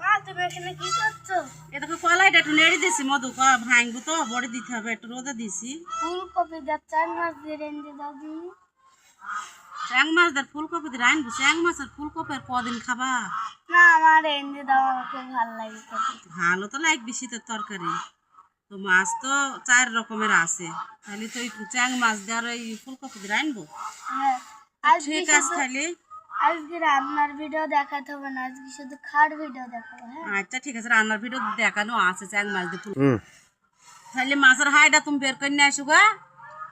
মা তুমি এখানে কি করছ? এ দেখো কলাইটা একটু নেড়ে দিছি মধু। ভাঙবো তো বড়ি দিতে হবে একটু রোদে দিছি। ফুলকপি যাচ্ছেন মাছ দিয়ে রেঞ্জে দাও চ্যাং মাছ আর ফুলকপি দিয়ে চ্যাং মাছ আর ফুলকপি আর কদিন খাবা? না আমার রেঞ্জে দাও আমার খুব ভালো লাগে ভালো তো লাগবে শীতের তরকারি। তো মাছ তো চার রকমের আছে। তাহলে তো চ্যাং মাছ দেওয়ার ওই ফুলকপি দিয়ে রাইনবো হ্যাঁ ঠিক আছে তাহলে। আজকে রান্নার ভিডিও দেখাতে হবে না আজকে শুধু খাট ভিডিও দেখাবো হ্যাঁ? আচ্ছা ঠিক আছে রান্নার ভিডিও দেখানো আছে চ্যাং মাছ দিয়ে ফুল তাহলে মাছের হাইটা তুমি বের করে নিয়ে আসো গা।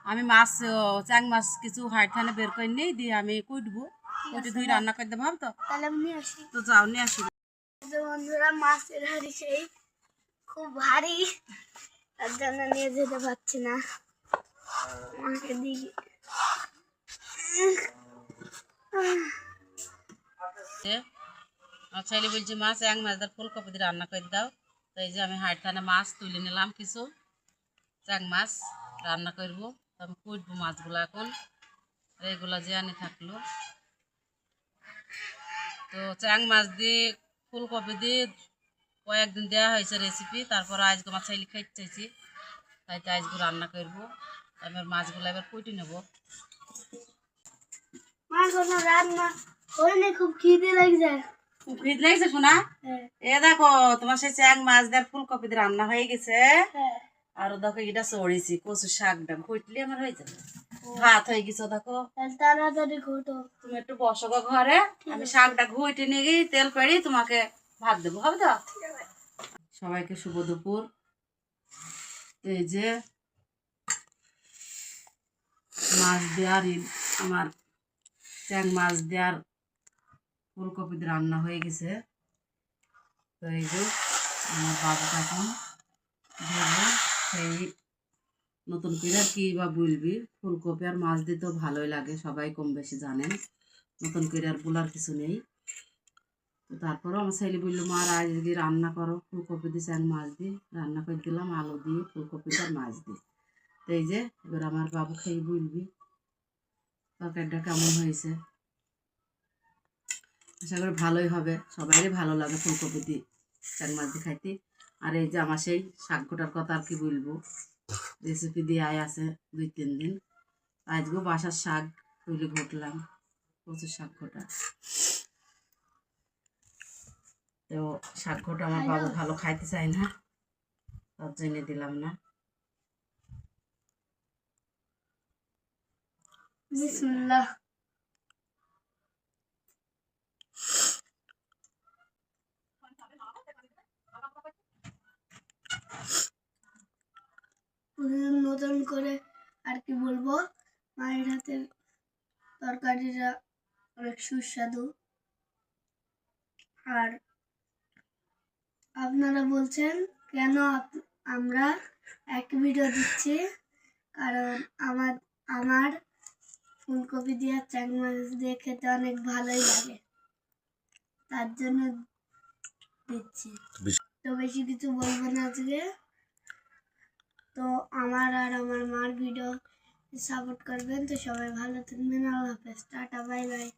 আমি মাছ ও, চ্যাং মাছ কিছু হাইট থানে বের করে নিই দিয়ে আমি কুটবো কুটে ধুই রান্না করে দেবো তো? তাহলে আমি নিয়ে আসি। তো যাও নিয়ে আসি। যে বন্ধুরা মাছের হাড়ি সেই খুব ভারী। তার জন্য নিয়ে যেতে পারছি না। মাকে দিই এ, আমার ছেলে বলছে, মাছ, এক মাছ দাও, ফুলকপি দিয়ে রান্না করে দাও। তো এই যে আমি হাইট থানে মাছ তুলে নিলাম কিছু। চ্যাং মাছ রান্না করব। তো আমি কুটবো মাছগুলো এখন। আর যে আনি থাকল। তো চ্যাং মাছ দিয়ে, ফুলকপি দিয়ে কয়েকদিন দেওয়া হয়েছে রেসিপি তারপর আজকে আমার ছেলে খাইতে চাইছি। তাই তো আজকে রান্না করব। এবার মাছগুলো এবার কুটে নেব। রান্না হয়নি খুব খিদে লাগছে। ফ্রিজ লাগছে শোনা? হ্যাঁ। এ দেখো তোমার সেই চ্যাং মাছ দেওয়ার ফুলকপি রান্না হয়ে গেছে। আর দেখো এটা চড়েছি কচু শাকটা ঘুটলে আমার হয়ে যাবে। ভাত হয়ে গেছে দেখো। তাড়াতাড়ি ঘটো। তুমি একটু বসো ঘরে। আমি শাকটা ঘুইটে নিয়ে গিয়ে তেল পেড়ি তোমাকে ভাত দেবো হবে তো? সবাইকে শুভ দুপুর। এই যে মাছ দেওয়ার আমার চ্যাং মাছ দেওয়ার ফুলকপি রান্না হয়ে গেছে। তো এই যে আমার বাবু এখন দেবো সেই নতুন করে কি বা বলবি? ফুলকপি আর মাছ দিতে ভালোই লাগে, সবাই কম বেশি জানেন। নতুন করে আর বলার কিছু নেই। তারপরও আমার ছেলে বলল, মা, আর আজকে রান্না করো, ফুলকপি দিয়ে চ্যাং মাছ দিয়ে রান্না করে দিলাম, আলু দিয়ে ফুলকপি আর মাছ দিয়ে তো এই যে, এবার আমার বাবু খেয়ে বলবি, তরকারিটা কেমন হয়েছে? আশা করি ভালোই হবে। সবাইরই ভালো লাগে ফুলকপি দিয়ে চ্যাং মাছ দিয়ে খাইতে। আর এই যে আমার সেই শাক গোটার কথা আর কি বলব রেসিপি দিয়ে আয় আছে দুই তিন দিন। আজকেও বাসার শাক তৈরি ঘটলাম প্রচুর শাক ঘটা তো শাক ঘটা আমার বাবু ভালো খাইতে চায় না তার জন্য দিলাম না। বিসমিল্লাহ। নতুন করে আর কি বলব? মায়ের হাতের তরকারিটা অনেক সুস্বাদু। আর আপনারা বলছেন, কেন আমরা এক ভিডিও দিচ্ছি? কারণ আমার আমার ফুলকপি দিয়ে চ্যাং মাছ দিয়ে খেতে অনেক ভালোই লাগে। তার জন্য দিচ্ছি। তো বেশি কিছু বলব না আজকে। তো আমার আর আমার মার ভিডিও সাপোর্ট করবেন। তো সবাই ভালো থাকবেন। আল্লাহ হাফেজ। Tata bye bye.